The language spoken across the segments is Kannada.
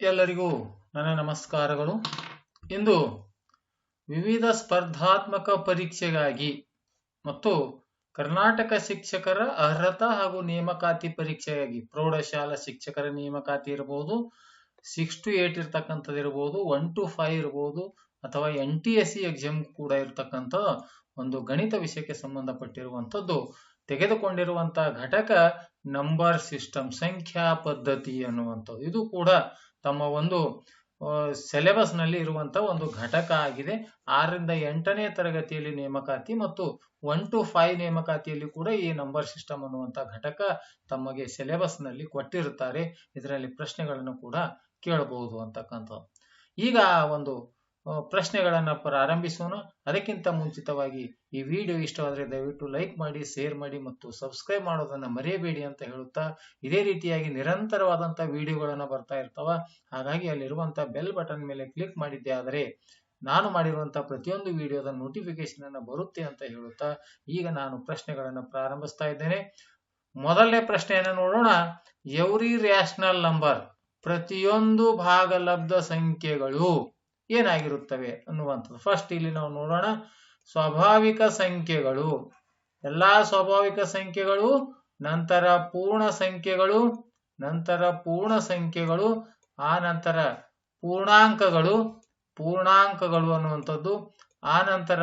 ಎಲ್ಲರಿಗೂ ನನ್ನ ನಮಸ್ಕಾರಗಳು. ಇಂದು ವಿವಿಧ ಸ್ಪರ್ಧಾತ್ಮಕ ಪರೀಕ್ಷೆಗಾಗಿ ಮತ್ತು ಕರ್ನಾಟಕ ಶಿಕ್ಷಕರ ಅರ್ಹತಾ ಹಾಗೂ ನೇಮಕಾತಿ ಪರೀಕ್ಷೆಗಾಗಿ ಪ್ರೌಢಶಾಲಾ ಶಿಕ್ಷಕರ ನೇಮಕಾತಿ ಇರಬಹುದು ಸಿಕ್ಸ್ ಟು ಏಟ್ ಇರ್ತಕ್ಕಂಥದ್ದು ಇರಬಹುದು ಒನ್ ಟು ಫೈವ್ ಇರಬಹುದು ಅಥವಾ N T S C exam ಕೂಡ ಇರತಕ್ಕಂಥ ಒಂದು ಗಣಿತ ವಿಷಯಕ್ಕೆ ಸಂಬಂಧಪಟ್ಟಿರುವಂಥದ್ದು. ತೆಗೆದುಕೊಂಡಿರುವಂತಹ ಘಟಕ ನಂಬರ್ ಸಿಸ್ಟಮ್ ಸಂಖ್ಯಾ, ಪದ್ಧತಿ ಅನ್ನುವಂಥದ್ದು. ಇದು ಕೂಡ ತಮ್ಮ ಒಂದು ಸಿಲೆಬಸ್ನಲ್ಲಿ ಇರುವಂತ ಒಂದು ಘಟಕ ಆಗಿದೆ. ಆರರಿಂದ ಎಂಟನೇ ತರಗತಿಯಲ್ಲಿ ನೇಮಕಾತಿ ಮತ್ತು ಒನ್ ಟು ಫೈವ್ ನೇಮಕಾತಿಯಲ್ಲಿ ಕೂಡ ಈ ನಂಬರ್ ಸಿಸ್ಟಮ್ ಅನ್ನುವಂಥ ಘಟಕ ತಮಗೆ ಸಿಲೆಬಸ್ನಲ್ಲಿ ಕೊಟ್ಟಿರುತ್ತಾರೆ. ಇದರಲ್ಲಿ ಪ್ರಶ್ನೆಗಳನ್ನು ಕೂಡ ಕೇಳಬಹುದು ಅಂತಕ್ಕಂಥದ್ದು. ಈಗ ಒಂದು ಪ್ರಶ್ನೆಗಳನ್ನ ಪ್ರಾರಂಭಿಸೋಣ. ಅದಕ್ಕಿಂತ ಮುಂಚಿತವಾಗಿ ಈ ವಿಡಿಯೋ ಇಷ್ಟವಾದರೆ ದಯವಿಟ್ಟು ಲೈಕ್ ಮಾಡಿ, ಶೇರ್ ಮಾಡಿ ಮತ್ತು ಸಬ್ಸ್ಕ್ರೈಬ್ ಮಾಡೋದನ್ನ ಮರೆಯಬೇಡಿ ಅಂತ ಹೇಳುತ್ತಾ ಇದೇ ರೀತಿಯಾಗಿ ನಿರಂತರವಾದಂಥ ವಿಡಿಯೋಗಳನ್ನು ಬರ್ತಾ ಇರ್ತಾವ. ಹಾಗಾಗಿ ಅಲ್ಲಿರುವಂಥ ಬೆಲ್ ಬಟನ್ ಮೇಲೆ ಕ್ಲಿಕ್ ಮಾಡಿದ್ದೆ ಆದರೆ ನಾನು ಮಾಡಿರುವಂಥ ಪ್ರತಿಯೊಂದು ವಿಡಿಯೋದ ನೋಟಿಫಿಕೇಶನ್ ಅನ್ನು ಬರುತ್ತೆ ಅಂತ ಹೇಳುತ್ತಾ ಈಗ ನಾನು ಪ್ರಶ್ನೆಗಳನ್ನು ಪ್ರಾರಂಭಿಸ್ತಾ ಇದ್ದೇನೆ. ಮೊದಲನೇ ಪ್ರಶ್ನೆಯನ್ನ ನೋಡೋಣ. ಎವ್ರಿ ರ್ಯಾಷನಲ್ ನಂಬರ್ ಪ್ರತಿಯೊಂದು ಭಾಗಲಬ್ಧ ಸಂಖ್ಯೆಗಳು ಏನಾಗಿರುತ್ತವೆ ಅನ್ನುವಂಥದ್ದು. ಫಸ್ಟ್ ಇಲ್ಲಿ ನಾವು ನೋಡೋಣ ಸ್ವಾಭಾವಿಕ ಸಂಖ್ಯೆಗಳು. ಎಲ್ಲಾ ಸ್ವಾಭಾವಿಕ ಸಂಖ್ಯೆಗಳು, ನಂತರ ಪೂರ್ಣ ಸಂಖ್ಯೆಗಳು, ನಂತರ ಪೂರ್ಣ ಸಂಖ್ಯೆಗಳು, ಆ ನಂತರ ಪೂರ್ಣಾಂಕಗಳು ಪೂರ್ಣಾಂಕಗಳು ಅನ್ನುವಂಥದ್ದು, ಆ ನಂತರ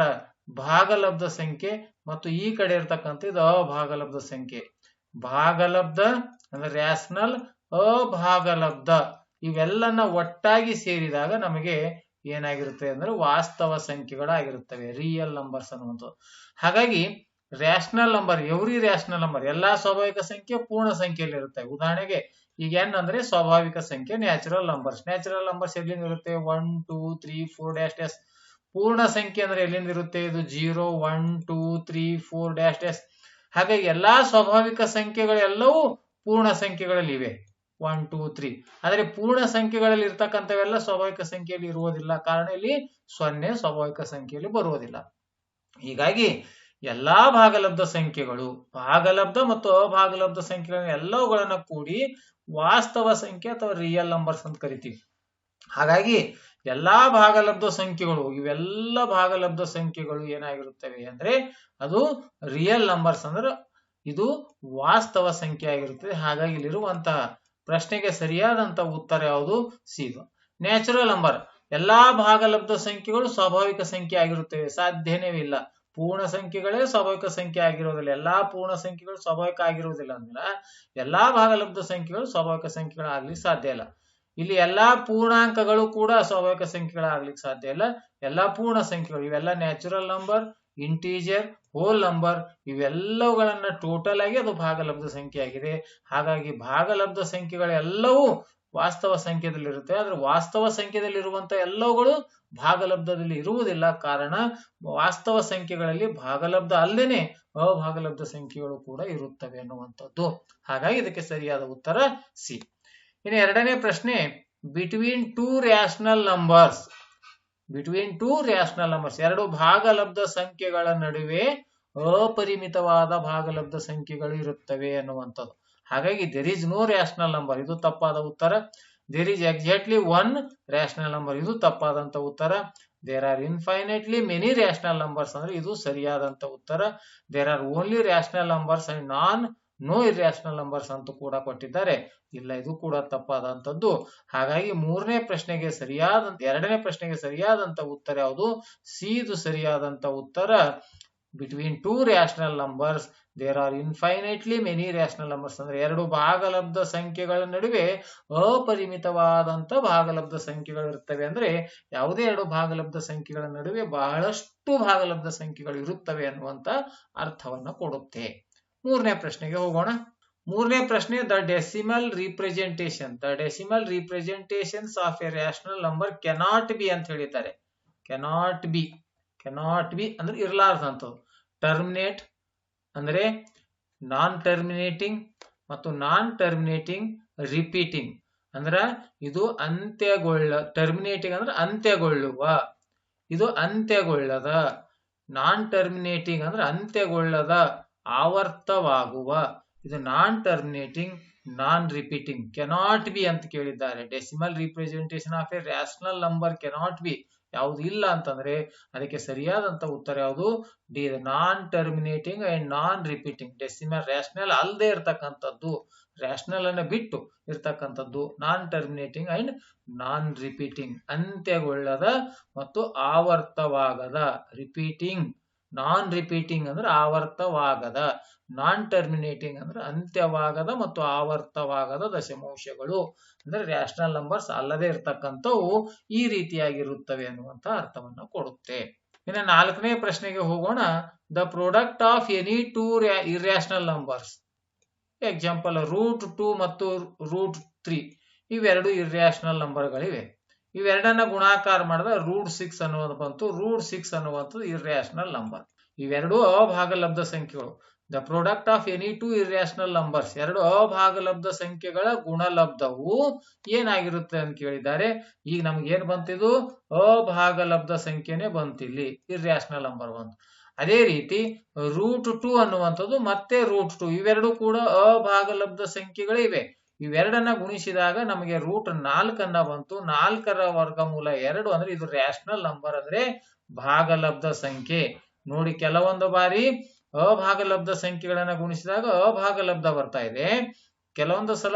ಭಾಗಲಬ್ಧ ಸಂಖ್ಯೆ ಮತ್ತು ಈ ಕಡೆ ಇರ್ತಕ್ಕಂಥ ಇದು ಅಭಾಗಲಬ್ಧ ಸಂಖ್ಯೆ. ಭಾಗಲಬ್ಧ ಅಂದ್ರೆ ರ್ಯಾಷನಲ್ ಅಭಾಗಲಬ್ಧ. ಇವೆಲ್ಲನ ಒಟ್ಟಾಗಿ ಸೇರಿದಾಗ ನಮಗೆ ಏನಾಗಿರುತ್ತೆ ಅಂದ್ರೆ ವಾಸ್ತವ ಸಂಖ್ಯೆಗಳಾಗಿರುತ್ತವೆ ರಿಯಲ್ ನಂಬರ್ಸ್ ಅನ್ನುವಂಥದ್ದು. ಹಾಗಾಗಿ rational number every rational number ಎಲ್ಲಾ ಸ್ವಾಭಾವಿಕ ಸಂಖ್ಯೆ ಪೂರ್ಣ ಸಂಖ್ಯೆಯಲ್ಲಿ ಇರುತ್ತೆ. ಉದಾಹರಣೆಗೆ, ಈಗ ಎನ್ ಅಂದ್ರೆ ಸ್ವಾಭಾವಿಕ ಸಂಖ್ಯೆ ನ್ಯಾಚುರಲ್ ನಂಬರ್ಸ್ ನ್ಯಾಚುರಲ್ ನಂಬರ್ಸ್ ಎಲ್ಲಿಂದ ಇರುತ್ತೆ? One two three four dash dash ಪೂರ್ಣ ಸಂಖ್ಯೆ ಅಂದ್ರೆ ಎಲ್ಲಿಂದ ಇರುತ್ತೆ? ಇದು zero one two three four dash dash ಹಾಗಾಗಿ ಎಲ್ಲಾ ಸ್ವಾಭಾವಿಕ ಸಂಖ್ಯೆಗಳೆಲ್ಲವೂ ಪೂರ್ಣ ಸಂಖ್ಯೆಗಳಲ್ಲಿ ಇವೆ ಒನ್ ಟೂ ತ್ರೀ ಆದರೆ ಪೂರ್ಣ ಸಂಖ್ಯೆಗಳಲ್ಲಿ ಇರ್ತಕ್ಕಂಥವೆಲ್ಲ ಸ್ವಾಭಾವಿಕ ಸಂಖ್ಯೆಯಲ್ಲಿ ಇರುವುದಿಲ್ಲ. ಕಾರಣ ಇಲ್ಲಿ ಸೊನ್ನೆ ಸ್ವಾಭಾವಿಕ ಸಂಖ್ಯೆಯಲ್ಲಿ ಬರುವುದಿಲ್ಲ. ಹೀಗಾಗಿ ಎಲ್ಲಾ ಭಾಗಲಬ್ಧ ಸಂಖ್ಯೆಗಳು, ಭಾಗಲಬ್ಧ ಮತ್ತು ಅಭಾಗಲಬ್ಧ ಸಂಖ್ಯೆಗಳನ್ನ ಎಲ್ಲವುಗಳನ್ನ ಕೂಡಿ ವಾಸ್ತವ ಸಂಖ್ಯೆ ಅಥವಾ ರಿಯಲ್ ನಂಬರ್ಸ್ ಅಂತ ಕರಿತೀವಿ. ಹಾಗಾಗಿ ಎಲ್ಲಾ ಭಾಗಲಬ್ಧ ಸಂಖ್ಯೆಗಳು, ಇವೆಲ್ಲ ಭಾಗಲಬ್ಧ ಸಂಖ್ಯೆಗಳು ಏನಾಗಿರುತ್ತವೆ ಅಂದ್ರೆ ಅದು ರಿಯಲ್ ನಂಬರ್ಸ್ ಅಂದ್ರೆ ಇದು ವಾಸ್ತವ ಸಂಖ್ಯೆ ಆಗಿರುತ್ತದೆ. ಹಾಗಾಗಿ ಇಲ್ಲಿರುವಂತಹ ಪ್ರಶ್ನೆಗೆ ಸರಿಯಾದಂತ ಉತ್ತರ ಯಾವುದು? ಸಿ. ನ್ಯಾಚುರಲ್ ನಂಬರ್ ಎಲ್ಲಾ ಭಾಗಲಬ್ಧ ಸಂಖ್ಯೆಗಳು ಸ್ವಾಭಾವಿಕ ಸಂಖ್ಯೆ ಆಗಿರುತ್ತವೆ. ಸಾಧ್ಯನೇ ಇಲ್ಲ. ಪೂರ್ಣ ಸಂಖ್ಯೆಗಳೇ ಸ್ವಾಭಾವಿಕ ಸಂಖ್ಯೆ ಆಗಿರೋದಿಲ್ಲ. ಎಲ್ಲಾ ಪೂರ್ಣ ಸಂಖ್ಯೆಗಳು ಸ್ವಾಭಾವಿಕ ಆಗಿರುವುದಿಲ್ಲ ಅಂದ್ರೆ ಎಲ್ಲಾ ಭಾಗಲಬ್ಧ ಸಂಖ್ಯೆಗಳು ಸ್ವಾಭಾವಿಕ ಸಂಖ್ಯೆಗಳಾಗ್ಲಿಕ್ಕೆ ಸಾಧ್ಯ ಇಲ್ಲ. ಇಲ್ಲಿ ಎಲ್ಲಾ ಪೂರ್ಣಾಂಕಗಳು ಕೂಡ ಸ್ವಾಭಾವಿಕ ಸಂಖ್ಯೆಗಳಾಗ್ಲಿಕ್ಕೆ ಸಾಧ್ಯ ಇಲ್ಲ. ಎಲ್ಲಾ ಪೂರ್ಣ ಸಂಖ್ಯೆಗಳು ಇವೆಲ್ಲ natural number integer whole number ಇವೆಲ್ಲವುಗಳನ್ನ total ಆಗಿ ಅದು ಭಾಗಲಬ್ಧ ಸಂಖ್ಯೆ ಆಗಿದೆ ಹಾಗಾಗಿ ಭಾಗಲಬ್ಧ ಸಂಖ್ಯೆಗಳೆಲ್ಲವೂ ವಾಸ್ತವ ಸಂಖ್ಯೆದಲ್ಲಿರುತ್ತೆ ಆದ್ರೆ ವಾಸ್ತವ ಸಂಖ್ಯೆದಲ್ಲಿರುವಂತ ಎಲ್ಲವುಗಳು ಭಾಗಲಬ್ಧದಲ್ಲಿ ಇರುವುದಿಲ್ಲ. ಕಾರಣ ವಾಸ್ತವ ಸಂಖ್ಯೆಗಳಲ್ಲಿ ಭಾಗಲಬ್ಧ ಅಲ್ಲದೇನೆ ಅಭಾಗಲಬ್ಧ ಸಂಖ್ಯೆಗಳು ಕೂಡ ಇರುತ್ತವೆ ಅನ್ನುವಂಥದ್ದು. ಹಾಗಾಗಿ ಇದಕ್ಕೆ ಸರಿಯಾದ ಉತ್ತರ ಸಿ. ಇನ್ನು ಎರಡನೇ ಪ್ರಶ್ನೆ between two rational numbers between two rational numbers ಎರಡು ಭಾಗಲಬ್ಧ ಸಂಖ್ಯೆಗಳ ನಡುವೆ ಅಪರಿಮಿತವಾದ ಭಾಗಲಬ್ಧ ಸಂಖ್ಯೆಗಳು ಇರುತ್ತವೆ ಅನ್ನುವಂಥದ್ದು ಹಾಗಾಗಿ there is no rational number ಇದು ತಪ್ಪಾದ ಉತ್ತರ. There is exactly one rational number ಇದು ತಪ್ಪಾದಂತ ಉತ್ತರ. There are infinitely many rational numbers ಅಂದ್ರೆ ಇದು ಸರಿಯಾದಂತ ಉತ್ತರ. There are only rational numbers and non no irrational numbers ಅಂತ ಕೂಡ ಕೊಟ್ಟಿದ್ದಾರೆ. ಇಲ್ಲ, ಇದು ಕೂಡ ತಪ್ಪಾದಂಥದ್ದು. ಹಾಗಾಗಿ ಮೂರನೇ ಪ್ರಶ್ನೆಗೆ ಸರಿಯಾದಂತ ಎರಡನೇ ಪ್ರಶ್ನೆಗೆ ಸರಿಯಾದಂತ ಉತ್ತರ ಯಾವುದು? ಸಿ ಇದು ಸರಿಯಾದಂತ ಉತ್ತರ. Between two rational numbers there are infinitely many rational numbers ಅಂದ್ರೆ ಎರಡು ಭಾಗಲಬ್ಧ ಸಂಖ್ಯೆಗಳ ನಡುವೆ ಅಪರಿಮಿತವಾದಂತ ಭಾಗಲಬ್ಧ ಸಂಖ್ಯೆಗಳು ಇರ್ತವೆ. ಅಂದ್ರೆ ಯಾವುದೇ ಎರಡು ಭಾಗಲಬ್ಧ ಸಂಖ್ಯೆಗಳ ನಡುವೆ ಬಹಳಷ್ಟು ಭಾಗಲಬ್ಧ ಸಂಖ್ಯೆಗಳು ಇರುತ್ತವೆ ಅನ್ನುವಂತ ಅರ್ಥವನ್ನ ಕೊಡುತ್ತೆ. ಮೂರನೇ ಪ್ರಶ್ನೆಗೆ ಹೋಗೋಣ. ಮೂರನೇ ಪ್ರಶ್ನೆ the decimal representation the decimal representations of a rational number cannot be ಅಂತ ಹೇಳಿದ್ದಾರೆ. ಕೆನಾಟ್ ಬಿ ಕೆನಾಟ್ ಬಿ ಅಂದ್ರೆ ಇರಲಾರ್ದಂಥದ್ದು ಟರ್ಮಿನೇಟ್ ಅಂದ್ರೆ ನಾನ್ ಟರ್ಮಿನೇಟಿಂಗ್ ಮತ್ತು ನಾನ್ ಟರ್ಮಿನೇಟಿಂಗ್ ರಿಪೀಟಿಂಗ್ ಅಂದ್ರೆ ಇದು ಅಂತ್ಯಗೊಳ್ಳ ಟರ್ಮಿನೇಟಿಂಗ್ ಅಂದ್ರೆ ಅಂತ್ಯಗೊಳ್ಳುವ. ಇದು ಅಂತ್ಯಗೊಳ್ಳದ. ನಾನ್ ಟರ್ಮಿನೇಟಿಂಗ್ ಅಂದ್ರೆ ಅಂತ್ಯಗೊಳ್ಳದ. ಆವರ್ತವಾಗುವ, ಇದು non terminating, non repeating, cannot be ಅಂತ ಕೇಳಿದ್ದಾರೆ. Decimal representation of a rational number cannot be ಯಾವುದು ಇಲ್ಲ ಅಂತಂದ್ರೆ ಅದಕ್ಕೆ ಸರಿಯಾದಂತ ಉತ್ತರ ಯಾವುದು? D non terminating and non repeating. Decimal rational ಅಲ್ಲದೆ ಇರ್ತಕ್ಕಂಥದ್ದು, ರ್ಯಾಷನಲ್ ಅನ್ನ ಬಿಟ್ಟು ಇರ್ತಕ್ಕಂಥದ್ದು, non terminating and non repeating, ಅಂತ್ಯಗೊಳ್ಳದ ಮತ್ತು ಆವರ್ತವಾಗದ, ರಿಪೀಟಿಂಗ್. ನಾನ್ ರಿಪೀಟಿಂಗ್ ಅಂದ್ರೆ ಆವರ್ತವಾಗದ. ನಾನ್ ಟರ್ಮಿನೇಟಿಂಗ್ ಅಂದ್ರೆ ಅಂತ್ಯವಾಗದ ಮತ್ತು ಆವರ್ತವಾಗದ ದಶಮಾಂಶಗಳು. ಅಂದ್ರೆ ರ್ಯಾಷನಲ್ ನಂಬರ್ಸ್ ಅಲ್ಲದೆ ಇರ್ತಕ್ಕಂಥವು ಈ ರೀತಿಯಾಗಿರುತ್ತವೆ ಅನ್ನುವಂತ ಅರ್ಥವನ್ನು ಕೊಡುತ್ತೆ. ಇನ್ನು ನಾಲ್ಕನೇ ಪ್ರಶ್ನೆಗೆ ಹೋಗೋಣ. The product of any two irrational numbers example root two ಮತ್ತು ರೂಟ್ ತ್ರೀ ಇವೆರಡು ಇರ್ಯಾಷನಲ್ ನಂಬರ್ಗಳಿವೆ ಇವೆರಡನ್ನ ಗುಣಾಕಾರ ಮಾಡಿದ್ರೆ ರೂಟ್ ಸಿಕ್ಸ್ ಅನ್ನುವಂಥ ಬಂತು. ರೂಟ್ ಸಿಕ್ಸ್ ಅನ್ನುವಂಥದ್ದು ಇರ್ಯಾಷನಲ್ ನಂಬರ್ ಇವೆರಡು ಅಭಾಗಲಬ್ಧ ಸಂಖ್ಯೆಗಳು. The product of any two irrational numbers ಎರಡು ಅಭಾಗಲಬ್ಧ ಸಂಖ್ಯೆಗಳ ಗುಣಲಬ್ಧವು ಏನಾಗಿರುತ್ತೆ ಅಂತ ಕೇಳಿದ್ದಾರೆ. ಈಗ ನಮ್ಗೆ ಏನ್ ಬಂತಿದು ಅಭಾಗಲಬ್ಧ ಸಂಖ್ಯೆನೆ ಬಂತಿಲ್ಲಿ ಇರ್ಯಾಷನಲ್ ನಂಬರ್ ಬಂತು ಅದೇ ರೀತಿ ರೂಟ್ ಟು ಅನ್ನುವಂಥದ್ದು ಮತ್ತೆ ರೂಟ್ ಟು ಇವೆರಡು ಕೂಡ ಅಭಾಗಲಬ್ಧ ಸಂಖ್ಯೆಗಳಿವೆ. ಇವೆರಡನ್ನ ಗುಣಿಸಿದಾಗ ನಮಗೆ ರೂಟ್ ನಾಲ್ಕನ್ನ ಬಂತು. ನಾಲ್ಕರ ವರ್ಗಮೂಲ ಎರಡು ಅಂದ್ರೆ ಇದು ರ್ಯಾಷನಲ್ ನಂಬರ್ ಅಂದ್ರೆ ಭಾಗಲಬ್ಧ ಸಂಖ್ಯೆ. ನೋಡಿ ಕೆಲವೊಂದು ಬಾರಿ ಅಭಾಗಲಬ್ಧ ಸಂಖ್ಯೆಗಳನ್ನ ಗುಣಿಸಿದಾಗ ಅಭಾಗಲಬ್ಧ ಬರ್ತಾ ಇದೆ. ಕೆಲವೊಂದು ಸಲ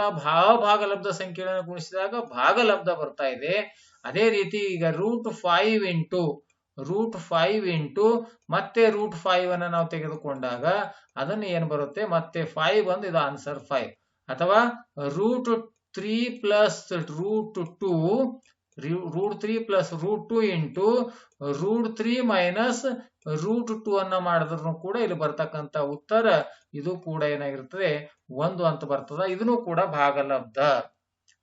ಭಾಗಲಬ್ಧ ಸಂಖ್ಯೆಗಳನ್ನ ಗುಣಿಸಿದಾಗ ಭಾಗಲಬ್ಧ ಬರ್ತಾ ಇದೆ. ಅದೇ ರೀತಿ ಈಗ root five into root five into ಮತ್ತೆ ರೂಟ್ ಫೈವ್ ಅನ್ನ ನಾವು ತೆಗೆದುಕೊಂಡಾಗ ಅದನ್ನ ಏನ್ ಬರುತ್ತೆ? ಮತ್ತೆ ಫೈವ್ ಒಂದು ಇದು ಆನ್ಸರ್ ಫೈವ್ ಅಥವಾ root three plus root two root three plus root two into root three minus root two ಅನ್ನ ಮಾಡಿದ್ರು ಕೂಡ ಇಲ್ಲಿ ಬರ್ತಕ್ಕಂತ ಉತ್ತರ ಇದು ಕೂಡ ಏನಾಗಿರ್ತದೆ? ಒಂದು ಅಂತ ಬರ್ತದ. ಇದನ್ನು ಕೂಡ ಭಾಗಲಬ್ಧ.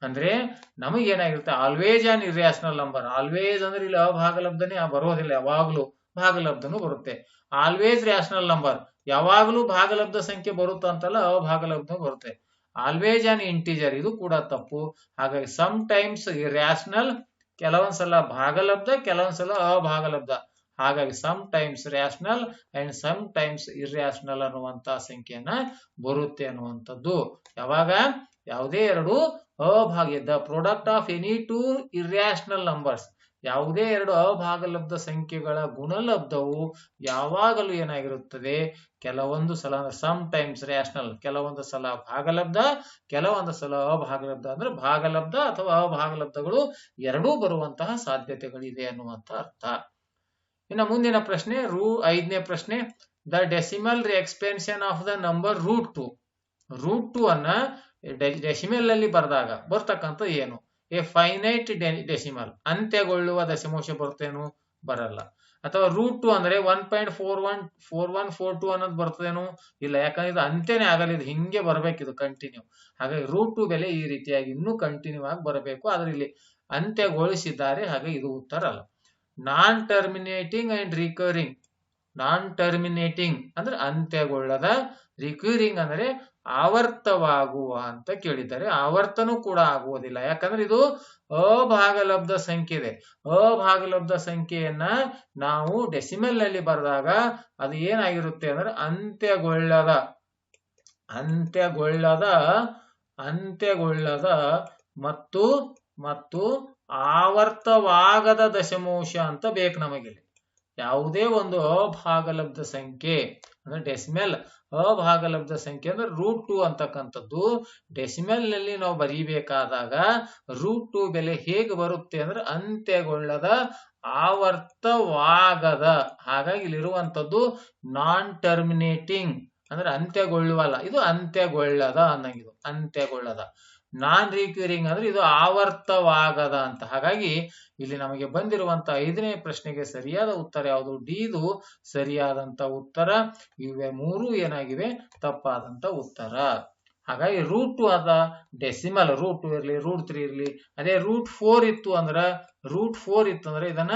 ಅಂದ್ರೆ ನಮಗೆ ಏನಾಗಿರುತ್ತೆ? Always an irrational number always ಅಂದ್ರೆ ಇಲ್ಲಿ ಅಭಾಗಲಬ್ಧನೇ ಬರೋದಿಲ್ಲ. ಯಾವಾಗ್ಲೂ ಭಾಗಲಬ್ಧನು ಬರುತ್ತೆ. ಆಲ್ವೇಸ್ ರ್ಯಾಷನಲ್ ನಂಬರ್ ಯಾವಾಗ್ಲೂ ಭಾಗಲಬ್ಧ ಸಂಖ್ಯೆ ಬರುತ್ತಂತಲ್ಲ ಅಭಾಗಲಬ್ಧ ಬರುತ್ತೆ. ಆಲ್ವೇಸ್ ಆನ್ ಇಂಟೀಜರ್ ಇದು ಕೂಡ ತಪ್ಪು. ಹಾಗಾಗಿ ಸಮ್ ಟೈಮ್ಸ್ ರ್ಯಾಷನಲ್ ಕೆಲವೊಂದ್ಸಲ ಭಾಗಲಬ್ಧ, ಕೆಲವೊಂದ್ಸಲ ಅಭಾಗಲಬ್ಧ. ಹಾಗಾಗಿ sometimes rational and sometimes irrational ಅನ್ನುವಂತಹ ಸಂಖ್ಯೆಯನ್ನ ಬರುತ್ತೆ ಅನ್ನುವಂಥದ್ದು. ಯಾವಾಗ? ಯಾವುದೇ ಎರಡು ಅಭಾಗ್ಯ the product of any two irrational numbers ಯಾವುದೇ ಎರಡು ಅಭಾಗಲಬ್ಧ ಸಂಖ್ಯೆಗಳ ಗುಣಲಬ್ಧವು ಯಾವಾಗಲೂ ಏನಾಗಿರುತ್ತದೆ? ಕೆಲವೊಂದು ಸಲ ಸಮ್ ಟೈಮ್ಸ್ ರ್ಯಾಷನಲ್ ಕೆಲವೊಂದು ಸಲ ಭಾಗಲಬ್ಧ, ಕೆಲವೊಂದು ಸಲ ಅಭಾಗಲಬ್ಧ ಅಂದ್ರೆ ಭಾಗಲಬ್ಧ ಅಥವಾ ಅಭಾಗಲಬ್ಧಗಳು ಎರಡೂ ಬರುವಂತಹ ಸಾಧ್ಯತೆಗಳಿದೆ ಅನ್ನುವಂತ ಅರ್ಥ. ಇನ್ನು ಮುಂದಿನ ಪ್ರಶ್ನೆ, ರೂ ಐದನೇ ಪ್ರಶ್ನೆ the decimal expansion of the number root two root two ಅನ್ನ ಡೆಸಿಮಲ್ ಅಲ್ಲಿ ಬರೆದಾಗ ಬರ್ತಕ್ಕಂಥ ಏನು? ಎ ಫೈನೈಟ್ ಡೆಸಿಮಲ್ ಅಂತ್ಯಗೊಳ್ಳುವ ದಶಮಾಂಶ ಬರ್ತೇನು ಬರಲ್ಲ. ಅಥವಾ ರೂಟ್ ಟು ಅಂದ್ರೆ one point four one four one four two ಅನ್ನೋದು ಬರ್ತದೇನು ಇಲ್ಲ. ಯಾಕಂದ್ರೆ ಇದು ಅಂತ್ಯನೇ ಆಗಲ್ಲ, ಇದು ಹಿಂಗೆ ಇದು ಕಂಟಿನ್ಯೂ ಹಾಗಾಗಿ ರೂಟ್ ಟು ಬೆಲೆ ಈ ರೀತಿಯಾಗಿ ಇನ್ನೂ ಕಂಟಿನ್ಯೂ ಆಗಿ ಬರಬೇಕು. ಆದ್ರೆ ಇಲ್ಲಿ ಅಂತ್ಯಗೊಳಿಸಿದ್ದಾರೆ, ಹಾಗೆ ಇದು ಉತ್ತರ ಅಲ್ಲ. Non terminating and recurring non terminating ಅಂದ್ರೆ ಅಂತ್ಯಗೊಳ್ಳದ ರಿಕ್ಯೂರಿಂಗ್ ಅಂದ್ರೆ ಆವರ್ತವಾಗುವ ಅಂತ ಕೇಳಿದ್ದಾರೆ. ಆವರ್ತನೂ ಕೂಡ ಆಗುವುದಿಲ್ಲ. ಯಾಕಂದ್ರೆ ಇದು ಅಭಾಗಲಬ್ಧ ಸಂಖ್ಯೆ ಇದೆ. ಅಭಾಗಲಬ್ಧ ಸಂಖ್ಯೆಯನ್ನ ನಾವು ಡೆಸಿಮಲ್ನಲ್ಲಿ ಬರೆದಾಗ ಅದು ಏನಾಗಿರುತ್ತೆ ಅಂದ್ರೆ ಅಂತ್ಯಗೊಳ್ಳದ ಅಂತ್ಯಗೊಳ್ಳದ ಅಂತ್ಯಗೊಳ್ಳದ ಮತ್ತು ಮತ್ತು ಆವರ್ತವಾಗದ ದಶಮಾಂಶ ಅಂತ ಬೇಕು ನಮಗೆ ಯಾವುದೇ ಒಂದು ಅಭಾಗಲಬ್ಧ ಸಂಖ್ಯೆ, ಅಂದ್ರೆ ಡೆಸಿಮೆಲ್ ಅಭಾಗಲಬ್ಧ ಸಂಖ್ಯೆ ಅಂದ್ರೆ ರೂಟ್ ಟು ಅಂತಕ್ಕಂಥದ್ದು ಡೆಸಿಮೆಲ್ನಲ್ಲಿ ನಾವು ಬರೀಬೇಕಾದಾಗ ರೂಟ್ ಟು ಬೆಲೆ ಹೇಗೆ ಬರುತ್ತೆ ಅಂದ್ರೆ ಅಂತ್ಯಗೊಳ್ಳದ ಆವರ್ತವಾಗದ, ಹಾಗಾಗಿ ಇಲ್ಲಿರುವಂತದ್ದು ನಾನ್ ಟರ್ಮಿನೇಟಿಂಗ್ ಅಂದ್ರೆ ಅಂತ್ಯಗೊಳ್ಳುವಲ್ಲ, ಇದು ಅಂತ್ಯಗೊಳ್ಳದ ಅನ್ನಂಗಿದು ಅಂತ್ಯಗೊಳ್ಳದ. ನಾನ್ ರಿಕ್ಯೂರಿಂಗ್ ಅಂದ್ರೆ ಇದು ಆವರ್ತವಾಗದ ಅಂತ ಹಾಗಾಗಿ ಇಲ್ಲಿ ನಮಗೆ ಬಂದಿರುವಂತ ಐದನೇ ಪ್ರಶ್ನೆಗೆ ಸರಿಯಾದ ಉತ್ತರ ಯಾವುದು? ಡಿ ಇದು ಸರಿಯಾದಂತ ಉತ್ತರ. ಇವೆ ಮೂರು ಏನಾಗಿವೆ? ತಪ್ಪಾದಂತ ಉತ್ತರ. ಹಾಗಾಗಿ ರೂಟ್ ಟು ಅದ ಡೆಸಿಮಲ್, ರೂಟ್ ಟು ಇರಲಿ, ರೂಟ್ ತ್ರೀ ಇರಲಿ, ಅದೇ ರೂಟ್ ಫೋರ್ ಇತ್ತು ಅಂದ್ರ, ರೂಟ್ ಫೋರ್ ಇತ್ತು ಅಂದ್ರೆ ಇದನ್ನ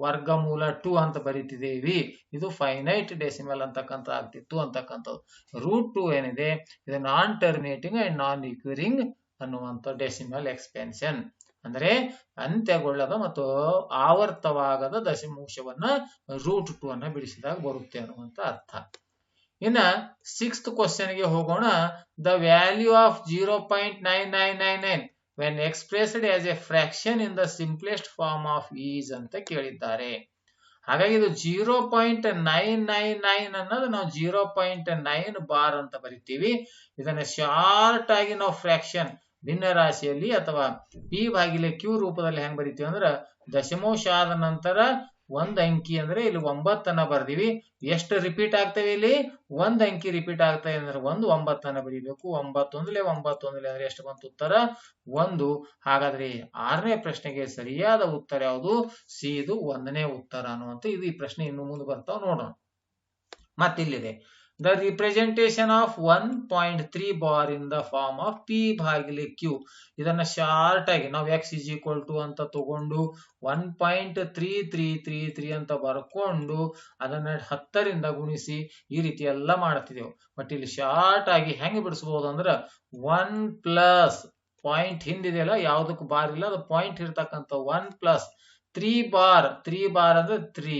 ವರ್ಗಮೂಲ ಟು ಅಂತ ಬರಿತಿದ್ದೇವಿ. ಇದು ಫೈನೈಟ್ ಡೆಸಿಮಲ್ ಅಂತಕ್ಕಂಥ ಆಗ್ತಿತ್ತು ಅಂತಕ್ಕಂಥದ್ದು. ರೂಟ್ ಟು ಏನಿದೆ? ಇದು ನಾನ್ ಟರ್ಮಿನೇಟಿಂಗ್ ಅಂಡ್ ನಾನ್ ರಿಕ್ಯೂರಿಂಗ್ ಅನ್ನುವಂಥ ಡೆಸಿಮಲ್ ಎಕ್ಸ್ಪೆನ್ಷನ್ ಅಂದ್ರೆ ಅಂತ್ಯಗೊಳ್ಳದ ಮತ್ತು ಆವರ್ತವಾಗದ ದಶಮಾಂಶವನ್ನ ರೂಟ್ ಟು ಅನ್ನ ಬಿಡಿಸಿದಾಗ ಬರುತ್ತೆ ಅನ್ನುವಂತ ಅರ್ಥ. ಇನ್ನ ಸಿಕ್ಸ್ತ್ ಕ್ವಶನ್ಗೆ ಹೋಗೋಣ. The value of zero point nine nine nine nine when expressed as a fraction in the simplest form of is ಅಂತ ಕೇಳಿದ್ದಾರೆ. ಹಾಗಾಗಿ ಇದು zero point nine nine nine ಅನ್ನೋದು ನಾವು ಜೀರೋ ಪಾಯಿಂಟ್ ನೈನ್ ಬಾರ್ ಅಂತ ಬರಿತೀವಿ. ಇದನ್ನ ಶಾರ್ಟ್ ಆಗಿ ನಾವು ಫ್ರಾಕ್ಷನ್ ಭಿನ್ನ ರಾಶಿಯಲ್ಲಿ ಅಥವಾ ಪಿ ಭಾಗಿಲೆ ಕ್ಯೂ ರೂಪದಲ್ಲಿ ಹೆಂಗ್ ಬರಿತೀವಿ ಅಂದ್ರ ದಶಮೋಶ ಆದ ನಂತರ ಒಂದ್ ಅಂಕಿ ಅಂದ್ರೆ ಇಲ್ಲಿ ಒಂಬತ್ತನ್ನ ಬರ್ದಿವಿ. ಎಷ್ಟು ರಿಪೀಟ್ ಆಗ್ತವೆ ಇಲ್ಲಿ? ಒಂದ್ ಅಂಕಿ ರಿಪೀಟ್ ಆಗ್ತವೆ ಅಂದ್ರೆ ಒಂದು ಒಂಬತ್ತನ್ನ ಬರೀಬೇಕು. ಒಂಬತ್ತೊಂದಲೆ ಒಂಬತ್ತೊಂದಲೆ ಅಂದ್ರೆ ಎಷ್ಟು ಬಂತು ಉತ್ತರ? ಒಂದು. ಹಾಗಾದ್ರೆ ಆರನೇ ಪ್ರಶ್ನೆಗೆ ಸರಿಯಾದ ಉತ್ತರ ಯಾವುದು? ಸಿ ಇದು ಒಂದನೇ ಉತ್ತರ ಅನ್ನುವಂತ ಇದು ಈ ಪ್ರಶ್ನೆ ಇನ್ನು ಮುಂದೆ ಬರ್ತಾವ ನೋಡೋಣ. ಮತ್ತಿಲ್ಲಿದೆ. The representation of one point three bar in of q ಭಾಗಿಲೆ ಕ್ಯೂ ಇದನ್ನ ಶಾರ್ಟ್ ಆಗಿ, ನಾವು ಇಸ್ ಈಕ್ವಲ್ ಟು ಅಂತ ತಗೊಂಡು one point three three three three ಅಂತ ಬರ್ಕೊಂಡು ಅದನ್ನ ಹತ್ತರಿಂದ ಗುಣಿಸಿ ಈ ರೀತಿ ಎಲ್ಲ ಮಾಡ್ತಿದ್ದೆವು. ಬಟ್ ಇಲ್ಲಿ ಶಾರ್ಟ್ ಆಗಿ ಹೆಂಗ್ ಬಿಡಿಸಬಹುದು ಅಂದ್ರೆ ಒನ್ ಪ್ಲಸ್ ಪಾಯಿಂಟ್ ಹಿಂದಿದೆಯಲ್ಲ, ಯಾವ್ದಕ್ಕೂ ಬಾರ್ ಇಲ್ಲ ಅದು ಪಾಯಿಂಟ್ ಇರ್ತಕ್ಕಂಥ one plus three bar three bar ಅಂದ್ರೆ ತ್ರೀ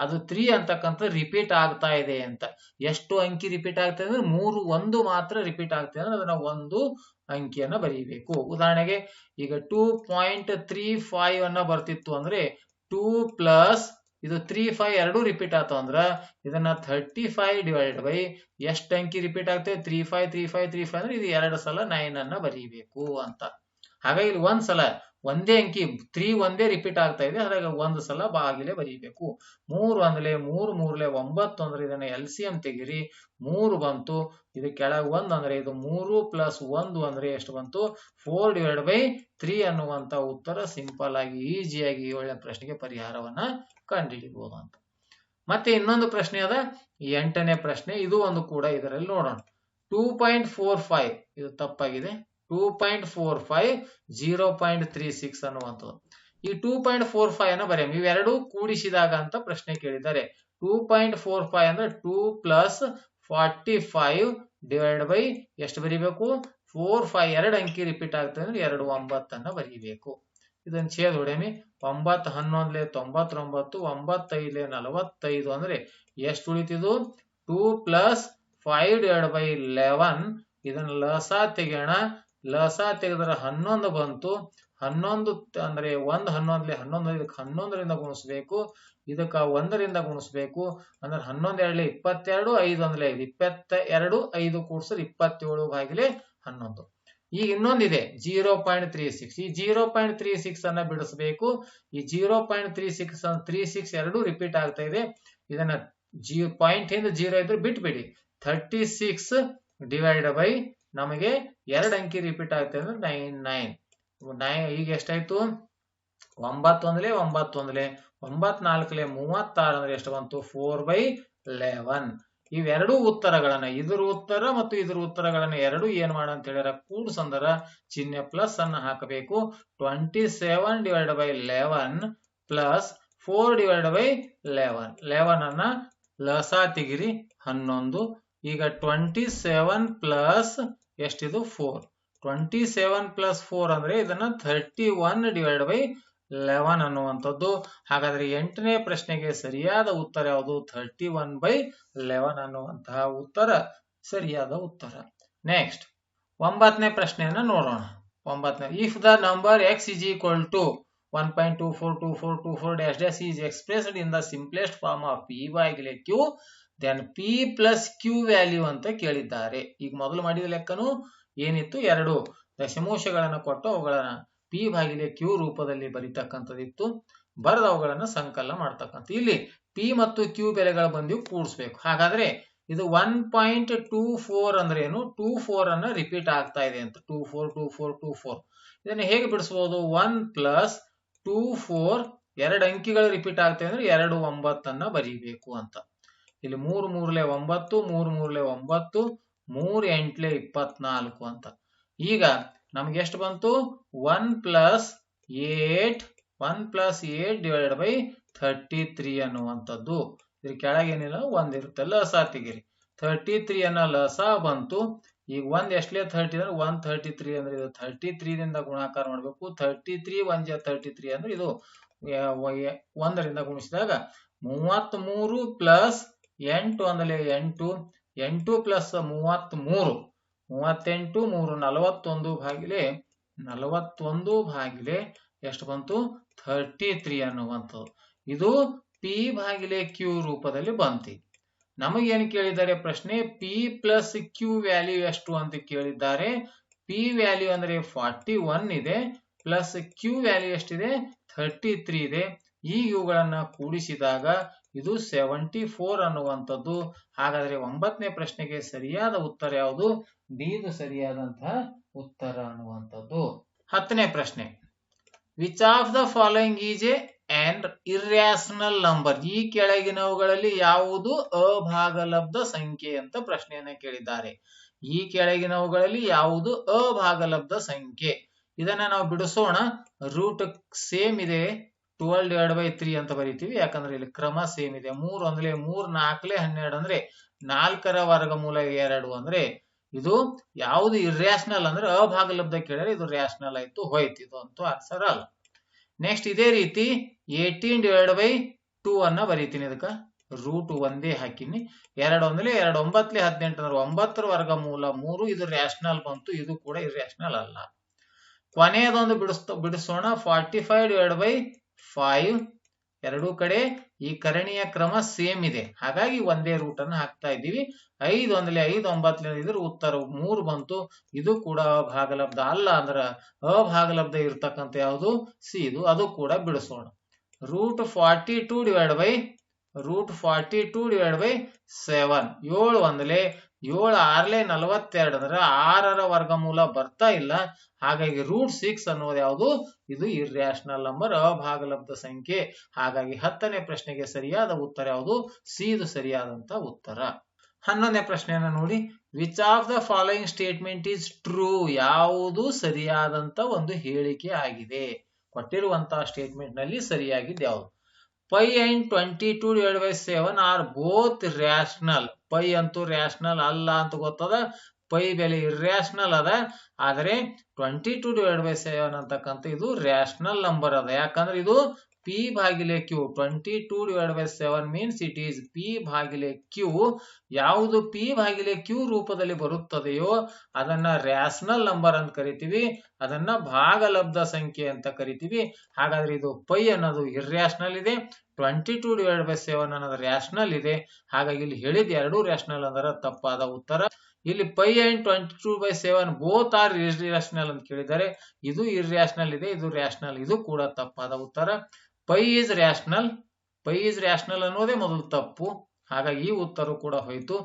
ಅದು ತ್ರೀ ಅಂತಕ್ಕಂಥ ರಿಪೀಟ್ ಆಗ್ತಾ ಇದೆ ಅಂತ. ಎಷ್ಟು ಅಂಕಿ ರಿಪೀಟ್ ಆಗ್ತದೆ ಅಂದ್ರೆ ಮೂರು, ಒಂದು ಮಾತ್ರ ರಿಪೀಟ್ ಆಗ್ತದೆ ಅಂದ್ರೆ ಅದನ್ನ ಒಂದು ಅಂಕಿಯನ್ನ ಬರೀಬೇಕು. ಉದಾಹರಣೆಗೆ ಈಗ ಟೂ ಪಾಯಿಂಟ್ ತ್ರೀ ಫೈವ್ ಅನ್ನ ಬರ್ತಿತ್ತು ಅಂದ್ರೆ ಟೂ ಪ್ಲಸ್ ಇದು ತ್ರೀ ಫೈವ್ ಎರಡು ರಿಪೀಟ್ ಆಯ್ತು ಅಂದ್ರ ಇದನ್ನ ಥರ್ಟಿ ಫೈವ್ ಡಿವೈಡ್ ಬೈ ಎಷ್ಟು ಅಂಕಿ ರಿಪೀಟ್ ಆಗ್ತದೆ? Three five three five three five ಅಂದ್ರೆ ಇದು ಎರಡು ಸಲ ನೈನ್ ಅನ್ನ ಬರೀಬೇಕು ಅಂತ. ಹಾಗಾಗಿ ಇಲ್ಲಿ ಒಂದ್ ಸಲ ಒಂದೇ ಅಂಕಿ ತ್ರೀ ಒಂದೇ ರಿಪೀಟ್ ಆಗ್ತಾ ಇದೆ, ಅದ್ರಾಗ ಒಂದು ಸಲ ಬಾಗಿಲೆ ಬರೀಬೇಕು. ಮೂರು ಅಂದ್ಲೆ ಮೂರು, ಮೂರ್ಲೆ ಒಂಬತ್ತು ಅಂದ್ರೆ ಇದನ್ನ ಎಲ್ ಸಿ ಎಂ ತೆಗಿರಿ. ಮೂರು ಬಂತು, ಇದು ಕೆಳಗೆ ಒಂದು ಅಂದ್ರೆ ಇದು ಮೂರು ಪ್ಲಸ್ ಒಂದು ಅಂದ್ರೆ ಎಷ್ಟು ಬಂತು? ಫೋರ್ ಡಿವೈಡ್ ಬೈ ತ್ರೀ ಅನ್ನುವಂತ ಉತ್ತರ ಸಿಂಪಲ್ ಆಗಿ ಈಸಿಯಾಗಿ ಒಳ್ಳೆ ಪ್ರಶ್ನೆಗೆ ಪರಿಹಾರವನ್ನ ಕಂಡುಹಿಡಿಬಹುದು ಅಂತ. ಮತ್ತೆ ಇನ್ನೊಂದು ಪ್ರಶ್ನೆ ಅದ, ಎಂಟನೇ ಪ್ರಶ್ನೆ, ಇದು ಒಂದು ಕೂಡ ಇದರಲ್ಲಿ ನೋಡೋಣ. ಟೂ ಪಾಯಿಂಟ್ ಫೋರ್ ಫೈವ್ ಇದು ತಪ್ಪಾಗಿದೆ. Two point four five zero point three six ಅನ್ನುವಂಥದ್ದು. ಈ ಟೂ ಪಾಯಿಂಟ್ ಫೋರ್ ಫೈವ್ ಅನ್ನ ಬರೆಯ ಇವೆರಡು ಕೂಡಿಸಿದಾಗ ಅಂತ ಪ್ರಶ್ನೆ ಕೇಳಿದ್ದಾರೆ. ಟೂ ಪಾಯಿಂಟ್ ಫೋರ್ ಫೈವ್ ಅಂದ್ರೆ two plus forty five divide by ಎಷ್ಟು ಬರೀಬೇಕು? ಫೋರ್ ಫೈವ್ ಎರಡು ಅಂಕಿ ರಿಪೀಟ್ ಆಗ್ತದೆ ಅಂದ್ರೆ ಎರಡು ಒಂಬತ್ತನ್ನ ಬರೀಬೇಕು. ಇದನ್ನ ಛೇದ್ ಹೊಡೆಮಿ ಒಂಬತ್ತು, ಹನ್ನೊಂದ್ಲೆ ತೊಂಬತ್ತೊಂಬತ್ತು, ಒಂಬತ್ತೈದ್ಲೆ ನಲವತ್ತೈದು ಅಂದ್ರೆ ಎಷ್ಟು ಉಳಿತಿದು two plus five divide by eleven ಇದನ್ನ ಲಸ ತೆಗೆಯೋಣ. ಲಸ ತೆಗೆದ್ರೆ ಹನ್ನೊಂದು ಬಂತು. ಹನ್ನೊಂದು ಅಂದ್ರೆ ಒಂದ್ ಹನ್ನೊಂದ್ಲಿ ಹನ್ನೊಂದು, ಇದಕ್ಕೆ ಹನ್ನೊಂದರಿಂದ ಗುಣಿಸ್ಬೇಕು. ಇದಕ್ಕ ಒಂದರಿಂದ ಗುಣಿಸ್ಬೇಕು. ಅಂದ್ರೆ ಹನ್ನೊಂದು ಇಪ್ಪತ್ತೆರಡು, ಐದು ಅಂದ್ರೆ ಐದು. ಇಪ್ಪತ್ತ ಎರಡು ಐದು ಕೂಡಿಸಿದ್ರೆ ಇಪ್ಪತ್ತೇಳು ಬಾಗಿಲೆ ಹನ್ನೊಂದು. ಈಗ ಇನ್ನೊಂದಿದೆ. Zero point three six. ಈ ಜೀರೋ ಪಾಯಿಂಟ್ ತ್ರೀ ಸಿಕ್ಸ್ ಅನ್ನ ಬಿಡಿಸ್ಬೇಕು. ಈ zero point three six three six ಎರಡು ರಿಪೀಟ್ ಆಗ್ತಾ ಇದೆ. ಇದನ್ನ ಜೀ ಪಾಯಿಂಟ್ ಇಂದ ಜೀರೋ ಇದ್ರೆ ಬಿಟ್ಬಿಡಿ. ಥರ್ಟಿ ಸಿಕ್ಸ್ ಡಿವೈಡ್ ಬೈ ನಮಗೆ ಎರಡು ಅಂಕಿ ರಿಪೀಟ್ ಆಗುತ್ತೆ ಅಂದ್ರೆ ನೈನ್ ನೈನ್ ನೈನ್ ಈಗ ಎಷ್ಟಾಯ್ತು? ಒಂಬತ್ತೊಂದಲೆ ಒಂಬತ್ತೊಂದಲೆ. ಒಂಬತ್ನಾಲ್ಕಲೆ ಮೂವತ್ತಾರು ಅಂದ್ರೆ ಎಷ್ಟು ಬಂತು? ಫೋರ್ ಬೈ ಲೆವೆನ್ ಇವೆರಡು ಉತ್ತರಗಳನ್ನ, ಇದ್ರ ಉತ್ತರ ಮತ್ತು ಇದ್ರ ಉತ್ತರಗಳನ್ನ ಎರಡು ಏನ್ ಮಾಡ ಅಂತ ಹೇಳ್ಯಾರ? ಕೂಡ್ಸಂದರ ಚಿಹ್ನೆ ಪ್ಲಸ್ ಅನ್ನ ಹಾಕಬೇಕು. Twenty seven divide by eleven plus four divide by eleven eleven ಅನ್ನ ಲಸಾ ತೆಗಿರಿ ಹನ್ನೊಂದು. ಈಗ twenty seven plus ಎಷ್ಟಿದು? Four twenty seven plus four ಅಂದ್ರೆ ಇದನ್ನ thirty one divide by eleven ಅನ್ನುವಂಥದ್ದು. ಹಾಗಾದ್ರೆ ಎಂಟನೇ ಪ್ರಶ್ನೆಗೆ ಸರಿಯಾದ ಉತ್ತರ ಯಾವುದು? ಥರ್ಟಿ ಒನ್ ಬೈ ಲೆವೆನ್ ಅನ್ನುವಂತಹ ಉತ್ತರ, ಸರಿಯಾದ ಉತ್ತರ. ನೆಕ್ಸ್ಟ್ ಒಂಬತ್ತನೇ ಪ್ರಶ್ನೆಯನ್ನ ನೋಡೋಣ. ಒಂಬತ್ತನೇ if the number X is equal to one point two four two four two four dash dash is expressed in the simplest form of P by Q then P plus Q value ಅಂತ ಕೇಳಿದ್ದಾರೆ. ಈಗ ಮೊದಲು ಮಾಡಿದ ಲೆಕ್ಕನು ಏನಿತ್ತು? ಎರಡು ದಶಮೋಶಗಳನ್ನು ಕೊಟ್ಟು ಅವುಗಳನ್ನ ಪಿ ಬಾಗಿಲೆ ಕ್ಯೂ ರೂಪದಲ್ಲಿ ಬರಿತಕ್ಕಂಥದ್ದಿತ್ತು. ಬರೆದ ಅವುಗಳನ್ನ ಸಂಕಲನ ಮಾಡ್ತಕ್ಕಂಥ ಇಲ್ಲಿ ಪಿ ಮತ್ತು ಕ್ಯೂ ಬೆಲೆಗಳ ಬಂದು ಕೂಡಿಸ್ಬೇಕು. ಹಾಗಾದ್ರೆ ಇದು ಒನ್ ಪಾಯಿಂಟ್ ಟೂ ಫೋರ್ ಅಂದ್ರೆ ಏನು? ಟೂ ಫೋರ್ ಅನ್ನ ರಿಪೀಟ್ ಆಗ್ತಾ ಇದೆ ಅಂತ. Two four two four two four ಇದನ್ನ ಹೇಗೆ ಬಿಡಿಸಬಹುದು ಒನ್ ಪ್ಲಸ್ ಟೂ ಫೋರ್ ಎರಡು ಅಂಕಿಗಳು ರಿಪೀಟ್ ಆಗ್ತವೆ ಅಂದ್ರೆ ಎರಡು ಒಂಬತ್ತನ್ನ ಬರೀಬೇಕು ಅಂತ. ಇಲ್ಲಿ ಮೂರು ಮೂರ್ಲೆ ಒಂಬತ್ತು, ಮೂರು ಮೂರ್ಲೆ ಒಂಬತ್ತು, ಮೂರ್ ಎಂಟ್ಲೆ ಇಪ್ಪತ್ನಾಲ್ಕು ಅಂತ. ಈಗ ನಮ್ಗೆ ಎಷ್ಟು ಬಂತು? One plus eight, one plus eight divide by thirty three ಅನ್ನುವಂಥದ್ದು. ಇದ್ರ ಕೆಳಗೇನಿಲ್ಲ ಒಂದಿರುತ್ತೆ ಲಸ ತೆಗಿರಿ. ಥರ್ಟಿ ತ್ರೀ ಅನ್ನೋ ಲಸ ಬಂತು. ಈಗ ಒಂದ್ ಎಷ್ಟಲೇ ಥರ್ಟಿ ಅಂದ್ರೆ ಒನ್ ಥರ್ಟಿ ತ್ರೀ ಅಂದ್ರೆ ಇದು. ಥರ್ಟಿ ತ್ರೀದಿಂದ ಗುಣಾಕಾರ ಮಾಡಬೇಕು. Thirty three one J thirty three ಅಂದ್ರೆ ಇದು. ಒಂದರಿಂದ ಗುಣಿಸಿದಾಗ ಮೂವತ್ತ್ ಮೂರು ಪ್ಲಸ್ ಎಂಟು ಅಂದ್ರೆ ಎಂಟು ಎಂಟು ಪ್ಲಸ್ ಮೂವತ್ತ್ ಮೂರು ಮೂವತ್ತೆಂಟು ಮೂರು ನಲವತ್ತೊಂದು ಭಾಗಿಲೆ ನಲವತ್ತೊಂದು ಭಾಗಿಲೆ ಎಷ್ಟು ಬಂತು? ಥರ್ಟಿ ತ್ರೀ ಅನ್ನುವಂಥದ್ದು. ಇದು ಪಿ ಭಾಗಿಲೆ ಕ್ಯೂ ರೂಪದಲ್ಲಿ ಬಂತಿ. ನಮಗೇನು ಕೇಳಿದ್ದಾರೆ ಪ್ರಶ್ನೆ? ಪಿ ಪ್ಲಸ್ ಕ್ಯೂ ವ್ಯಾಲ್ಯೂ ಎಷ್ಟು ಅಂತ ಕೇಳಿದ್ದಾರೆ. ಪಿ ವ್ಯಾಲ್ಯೂ ಅಂದ್ರೆ ಫಾರ್ಟಿ ಒನ್ ಇದೆ ಪ್ಲಸ್ ಕ್ಯೂ ವ್ಯಾಲ್ಯೂ ಎಷ್ಟಿದೆ? ಥರ್ಟಿ ತ್ರೀ ಇದೆ. ಈಗ ಇವುಗಳನ್ನ ಕೂಡಿಸಿದಾಗ ಇದು ಸೆವೆಂಟಿ ಫೋರ್ ಅನ್ನುವಂಥದ್ದು. ಹಾಗಾದ್ರೆ ಒಂಬತ್ತನೇ ಪ್ರಶ್ನೆಗೆ ಸರಿಯಾದ ಉತ್ತರ ಯಾವುದು? ಡಿದು ಸರಿಯಾದಂತಹ ಉತ್ತರ ಅನ್ನುವಂಥದ್ದು. ಹತ್ತನೇ ಪ್ರಶ್ನೆ. Which of the following is a and irrational number ಈ ಕೆಳಗಿನವುಗಳಲ್ಲಿ ಯಾವುದು ಅಭಾಗಲಬ್ಧ ಸಂಖ್ಯೆ ಅಂತ ಪ್ರಶ್ನೆಯನ್ನ ಕೇಳಿದ್ದಾರೆ. ಈ ಕೆಳಗಿನವುಗಳಲ್ಲಿ ಯಾವುದು ಅಭಾಗಲಬ್ಧ ಸಂಖ್ಯೆ? ಇದನ್ನ ನಾವು ಬಿಡಿಸೋಣ. ರೂಟ್ ಸೇಮ್ ಇದೆ. ಟ್ವೆಲ್ ಡಿವೈಡ್ ಬೈ ತ್ರೀ ಅಂತ ಬರಿತೀವಿ. ಯಾಕಂದ್ರೆ ಇಲ್ಲಿ ಕ್ರಮ ಸೇಮ್ ಇದೆ. ಮೂರು ಅಂದ್ರೆ ಮೂರ್ ನಾಲ್ಕಲೆ ಹನ್ನೆರಡು ಅಂದ್ರೆ ನಾಲ್ಕರ ವರ್ಗಮೂಲ ಎರಡು ಅಂದ್ರೆ ಇದು ಯಾವುದು ಇರ್ಯಾಷನಲ್ ಅಂದ್ರೆ ಅಭಾಗಲಬ್ಧ ಕೇಳಿದ್ರೆ ಇದು ರ್ಯಾಷನಲ್ ಆಯ್ತು ಹೋಯ್ತು ಇದು ಅಂತೂ ಆನ್ಸರ್ ಅಲ್ಲ. ನೆಕ್ಸ್ಟ್ ಇದೇ ರೀತಿ ಏಟೀನ್ ಡಿವೈಡ್ ಬೈ ಟೂ ಅನ್ನ ಬರೀತೀನಿ ಇದಕ್ಕ. ರೂಟ್ ಒಂದೇ ಹಾಕಿನಿ. ಎರಡು ಒಂದ್ಲೆ ಎರಡು ಒಂಬತ್ತಲೆ ಹದಿನೆಂಟು ಅಂದ್ರೆ ಒಂಬತ್ತರ ವರ್ಗ ಮೂಲ ಮೂರು ಇದು ರ್ಯಾಷನಲ್ ಬಂತು, ಇದು ಕೂಡ ಇರ್ಯಾಷನಲ್ ಅಲ್ಲ. ಕೊನೆಯದೊಂದು ಬಿಡಿಸ್ತ, ಬಿಡಿಸೋಣ. Forty five divide by five ಎರಡೂ ಕಡೆ ಈ ಕರಣಿಯ ಕ್ರಮ ಸೇಮ್ ಇದೆ. ಹಾಗಾಗಿ ಒಂದೇ ರೂಟ್ ಅನ್ನು ಹಾಕ್ತಾ ಇದ್ದೀವಿ. ಐದು ಅಂದ್ರೆ ಐದು ಒಂಬತ್ತು ಇದ್ರ ಉತ್ತರ ಮೂರು ಬಂತು. ಇದು ಕೂಡ ಅಭಾಗಲಬ್ಧ ಅಲ್ಲ ಅಂದ್ರ ಅಭಾಗಲಬ್ಧ ಇರ್ತಕ್ಕಂಥ ಯಾವುದು? ಸಿ ಇದು. ಅದು ಕೂಡ ಬಿಡಿಸೋಣ. Root forty two divide by root forty two divide by seven ಏಳು ಒಂದ್ಲೆ ಏಳು ಆರ್ಲೆ ನಲವತ್ತೆರಡು ಅಂದ್ರೆ ಆರರ ವರ್ಗಮೂಲ ಬರ್ತಾ ಇಲ್ಲ. ಹಾಗಾಗಿ ರೂಟ್ ಸಿಕ್ಸ್ ಅನ್ನೋದು ಯಾವುದು? ಇದು ಇರ್ಯಾಷನಲ್ ನಂಬರ್ ಅಭಾಗಲಬ್ಧ ಸಂಖ್ಯೆ. ಹಾಗಾಗಿ ಹತ್ತನೇ ಪ್ರಶ್ನೆಗೆ ಸರಿಯಾದ ಉತ್ತರ ಯಾವುದು? ಸಿ ಇದು ಸರಿಯಾದಂತ ಉತ್ತರ. ಹನ್ನೊಂದನೇ ಪ್ರಶ್ನೆಯನ್ನ ನೋಡಿ. Which of the following statement is true ಯಾವುದು ಸರಿಯಾದಂತ ಒಂದು ಹೇಳಿಕೆ ಆಗಿದೆ. ಕೊಟ್ಟಿರುವಂತಹ ಸ್ಟೇಟ್ಮೆಂಟ್ನಲ್ಲಿ ಸರಿಯಾಗಿದ್ದು ಯಾವುದು? Pi and twenty two divide by seven or both rational pi ಅಂತೂ ರ್ಯಾಷನಲ್ ಅಲ್ಲ ಅಂತ ಗೊತ್ತದ? ಪೈ ಬೆಲೆ ಇರ್ಯಾಷನಲ್ ಅದ. ಆದರೆ twenty two divide by seven ಅಂತಕ್ಕಂಥ ಇದು ರ್ಯಾಷನಲ್ ನಂಬರ್ ಅದ. ಯಾಕಂದ್ರೆ ಇದು P ಭಾಗಿಲೆ Q twenty two divide by seven means it is P ಭಾಗಿಲೆ Q ಯಾವುದು ಪಿ ಭಾಗಿಲೆ ಕ್ಯೂ ರೂಪದಲ್ಲಿ ಬರುತ್ತದೆಯೋ ಅದನ್ನ ರ್ಯಾಷನಲ್ ನಂಬರ್ ಅಂತ ಕರಿತೀವಿ. ಅದನ್ನ ಭಾಗಲಬ್ಧ ಸಂಖ್ಯೆ ಅಂತ ಕರಿತೀವಿ. ಹಾಗಾದ್ರೆ ಇದು ಪೈ ಅನ್ನೋದು ಇರ್ಯಾಷನಲ್ ಇದೆ. Twenty two divide by seven ಅನ್ನೋದು ರ್ಯಾಷನಲ್ ಇದೆ. ಹಾಗಾಗಿ ಇಲ್ಲಿ ಹೇಳಿದ ಎರಡೂ ರ್ಯಾಷನಲ್ ಅಂದ್ರೆ ತಪ್ಪಾದ ಉತ್ತರ. ಇಲ್ಲಿ pi and twenty two by seven both are irrational ಅಂತ ಕೇಳಿದ್ದಾರೆ. ಇದು ಇರ್ಯಾಷನಲ್ ಇದೆ, ಇದು ರ್ಯಾಷನಲ್ ಇದು ಕೂಡ ತಪ್ಪಾದ ಉತ್ತರ. Pi is rational pi is rational ಅನ್ನೋದೇ ಮೊದಲು ತಪ್ಪು. ಹಾಗಾಗಿ ಈ ಉತ್ತರ ಕೂಡ ಹೋಯ್ತು.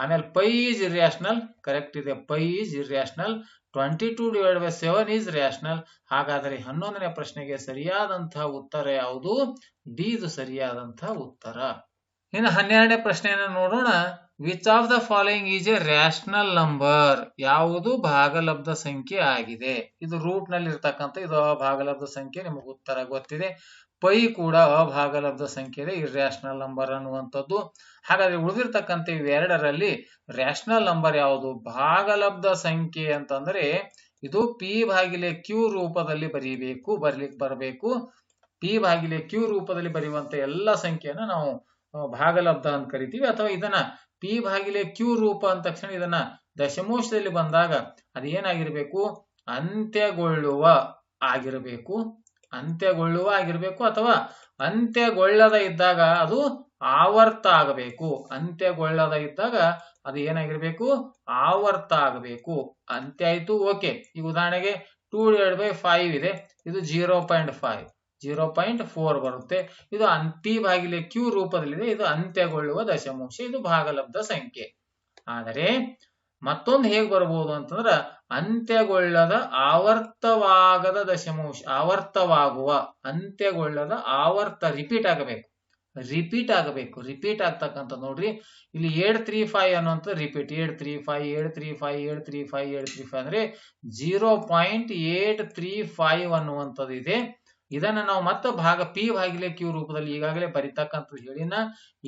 ಆಮೇಲೆ ಪೈ ಈಸ್ ಇರ್ಯಾಷನಲ್ ಕರೆಕ್ಟ್ ಇದೆ. Pi is irrational twenty two divide by seven is rational ಹಾಗಾದರೆ ಹನ್ನೊಂದನೇ ಪ್ರಶ್ನೆಗೆ ಸರಿಯಾದಂತಹ ಉತ್ತರ ಯಾವುದು? ಡಿ ಇದು ಸರಿಯಾದಂತಹ ಉತ್ತರ. ಇನ್ನು ಹನ್ನೆರಡನೇ ಪ್ರಶ್ನೆಯನ್ನು ನೋಡೋಣ. Which of the following is a rational number ಯಾವುದು ಭಾಗಲಬ್ಧ ಸಂಖ್ಯೆ ಆಗಿದೆ? ಇದು ರೂಟ್ನಲ್ಲಿ ಇರ್ತಕ್ಕಂಥ ಇದು ಭಾಗಲಬ್ಧ ಸಂಖ್ಯೆ ನಿಮಗೆ ಉತ್ತರ ಗೊತ್ತಿದೆ. ಪೈ ಕೂಡ ಅಭಾಗಲಬ್ಧ ಸಂಖ್ಯೆಯಲ್ಲಿ ಇರ್ಯಾಷನಲ್ ನಂಬರ್ ಅನ್ನುವಂಥದ್ದು. ಹಾಗಾದ್ರೆ ಉಳಿದಿರ್ತಕ್ಕಂಥ ಇವೆರಡರಲ್ಲಿ ರ್ಯಾಷನಲ್ ನಂಬರ್ ಯಾವುದು? ಭಾಗಲಬ್ಧ ಸಂಖ್ಯೆ ಅಂತಂದ್ರೆ ಇದು ಪಿ ಭಾಗಿಲೆ ಕ್ಯೂ ರೂಪದಲ್ಲಿ ಬರೀಬೇಕು ಬರ್ಲಿಕ್ಕೆ ಬರಬೇಕು. ಪಿ ಭಾಗಿಲೆ ಕ್ಯೂ ರೂಪದಲ್ಲಿ ಬರೆಯುವಂತ ಎಲ್ಲ ಸಂಖ್ಯೆಯನ್ನ ನಾವು ಭಾಗಲಬ್ಧ ಅಂತ ಕರಿತೀವಿ. ಅಥವಾ ಇದನ್ನ ಪಿ ಭಾಗಿಲೆ ಕ್ಯೂ ರೂಪ ಅಂದ ತಕ್ಷಣ ಇದನ್ನ ದಶಮೋಷದಲ್ಲಿ ಬಂದಾಗ ಅದೇನಾಗಿರ್ಬೇಕು? ಅಂತ್ಯಗೊಳ್ಳುವ ಆಗಿರಬೇಕು. ಅಂತ್ಯಗೊಳ್ಳುವ ಆಗಿರ್ಬೇಕು ಅಥವಾ ಅಂತ್ಯಗೊಳ್ಳದ ಇದ್ದಾಗ ಅದು ಆವರ್ತ ಆಗಬೇಕು. ಅಂತ್ಯಗೊಳ್ಳದ ಇದ್ದಾಗ ಅದು ಏನಾಗಿರ್ಬೇಕು? ಆವರ್ತ ಆಗಬೇಕು. ಅಂತ್ಯ ಆಯ್ತು, ಓಕೆ. ಈ ಉದಾಹರಣೆಗೆ ಟೂ ಡಿವೈಡ್ ಬೈ ಫೈವ್ ಇದೆ. ಇದು zero point five zero point four ಬರುತ್ತೆ. ಇದು ಅಂತಿ ಬಾಗಿಲೆ ಕ್ಯೂ ರೂಪದಲ್ಲಿದೆ. ಇದು ಅಂತ್ಯಗೊಳ್ಳುವ ದಶಮಾಂಶ ಇದು ಭಾಗಲಬ್ಧ ಸಂಖ್ಯೆ. ಆದರೆ ಮತ್ತೊಂದು ಹೇಗೆ ಬರಬಹುದು ಅಂತಂದ್ರ ಅಂತ್ಯಗೊಳ್ಳದ ಆವರ್ತವಾಗದ ದಶಮಾಂಶ ಆವರ್ತವಾಗುವ, ಅಂತ್ಯಗೊಳ್ಳದ ಆವರ್ತ ರಿಪೀಟ್ ಆಗಬೇಕು. ರಿಪೀಟ್ ಆಗಬೇಕು. ರಿಪೀಟ್ ಆಗ್ತಕ್ಕಂಥ ನೋಡ್ರಿ. ಇಲ್ಲಿ ಏಟ್ ತ್ರೀ ಫೈವ್ ಅನ್ನುವಂಥ repeat eight three five eight three five eight three five eight three five ಅಂದ್ರೆ zero point eight three five ಅನ್ನುವಂಥದ್ದು ಇದೆ. ಇದನ್ನ ನಾವು ಮತ್ತೆ ಭಾಗ ಪಿ ಭಾಗಿಲೆ ಕ್ಯೂ ರೂಪದಲ್ಲಿ ಈಗಾಗಲೇ ಬರಿತಕ್ಕಂತ ಹೇಳಿನ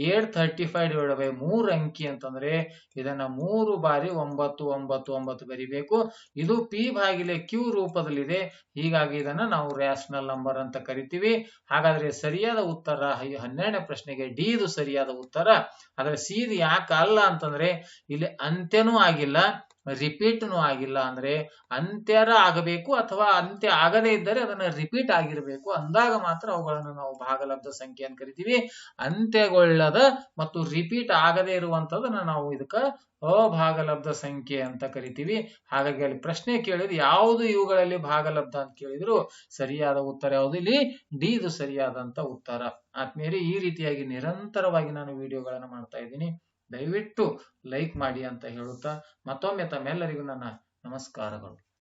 eight thirty five divide by ಮೂರು ಅಂಕಿ ಅಂತಂದ್ರೆ ಇದನ್ನ ಮೂರು ಬಾರಿ ಒಂಬತ್ತು ಒಂಬತ್ತು ಒಂಬತ್ತು ಬರಿಬೇಕು. ಇದು ಪಿ ಭಾಗಿಲೆ ಕ್ಯೂ ರೂಪದಲ್ಲಿದೆ. ಹೀಗಾಗಿ ಇದನ್ನ ನಾವು ರ್ಯಾಷನಲ್ ನಂಬರ್ ಅಂತ ಕರಿತೀವಿ. ಹಾಗಾದ್ರೆ ಸರಿಯಾದ ಉತ್ತರ ಹನ್ನೆರಡನೇ ಪ್ರಶ್ನೆಗೆ ಡಿ ಇದು ಸರಿಯಾದ ಉತ್ತರ. ಆದ್ರೆ ಸಿ ಇದು ಯಾಕೆ ಅಲ್ಲ ಅಂತಂದ್ರೆ ಇಲ್ಲಿ ಅಂತ್ಯನೂ ಆಗಿಲ್ಲ. ರಿಪೀಟ್ನು ಆಗಿಲ್ಲ ಅಂದ್ರೆ ಅಂತ್ಯರ ಆಗಬೇಕು ಅಥವಾ ಅಂತ್ಯ ಆಗದೇ ಇದ್ದರೆ ಅದನ್ನ ರಿಪೀಟ್ ಆಗಿರಬೇಕು. ಅಂದಾಗ ಮಾತ್ರ ಅವುಗಳನ್ನು ನಾವು ಭಾಗಲಬ್ಧ ಸಂಖ್ಯೆ ಅಂತ ಕರಿತೀವಿ. ಅಂತ್ಯಗೊಳ್ಳದ ಮತ್ತು ರಿಪೀಟ್ ಆಗದೇ ಇರುವಂತದನ್ನ ನಾವು ಇದಕ್ಕ ಅಭಾಗಲಬ್ಧ ಸಂಖ್ಯೆ ಅಂತ ಕರಿತೀವಿ. ಹಾಗಾಗಿ ಅಲ್ಲಿ ಪ್ರಶ್ನೆ ಕೇಳಿದ್ರು ಯಾವುದು ಇವುಗಳಲ್ಲಿ ಭಾಗಲಬ್ಧ ಅಂತ ಕೇಳಿದ್ರು? ಸರಿಯಾದ ಉತ್ತರ ಯಾವುದು? ಇಲ್ಲಿ ಡಿ ಇದು ಸರಿಯಾದಂತ ಉತ್ತರ. ಆದ್ಮೇಲೆ ಈ ರೀತಿಯಾಗಿ ನಿರಂತರವಾಗಿ ನಾನು ವಿಡಿಯೋಗಳನ್ನ ಮಾಡ್ತಾ ಇದ್ದೀನಿ. ದಯವಿಟ್ಟು ಲೈಕ್ ಮಾಡಿ ಅಂತ ಹೇಳುತ್ತಾ ಮತ್ತೊಮ್ಮೆ ತಮ್ಮೆಲ್ಲರಿಗೂ ನನ್ನ ನಮಸ್ಕಾರಗಳು.